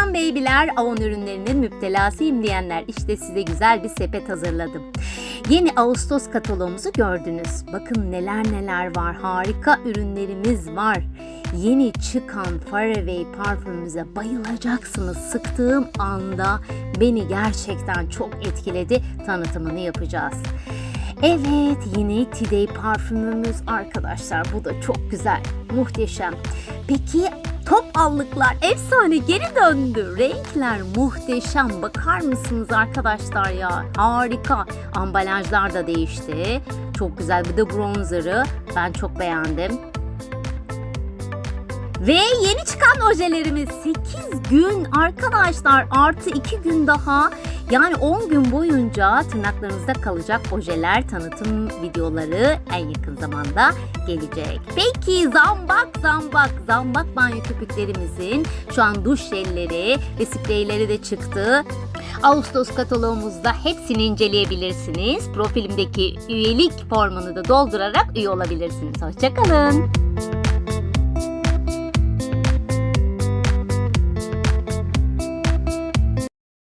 Selam beybiler, Avon ürünlerinin müptelasıyım diyenler. İşte size güzel bir sepet hazırladım. Yeni Ağustos kataloğumuzu gördünüz. Bakın neler neler var. Harika ürünlerimiz var. Yeni çıkan Faraway parfümümüze bayılacaksınız. Sıktığım anda beni gerçekten çok etkiledi. Tanıtımını yapacağız. Evet yeni Today parfümümüz arkadaşlar. Bu da çok güzel. Muhteşem. Peki top allıklar efsane geri döndü. Renkler muhteşem. Bakar mısınız arkadaşlar ya? Harika. Ambalajlar da değişti. Çok güzel. Bir de bronzerı. Ben çok beğendim. Ve yeni çıkan ojelerimiz 8 gün arkadaşlar artı 2 gün daha yani 10 gün boyunca tırnaklarınızda kalacak ojeler tanıtım videoları en yakın zamanda gelecek. Peki zambak zambak zambak banyo köpüklerimizin şu an duş jelleri ve spreyleri de çıktı. Ağustos kataloğumuzda hepsini inceleyebilirsiniz. Profilimdeki üyelik formunu da doldurarak üye olabilirsiniz. Hoşçakalın.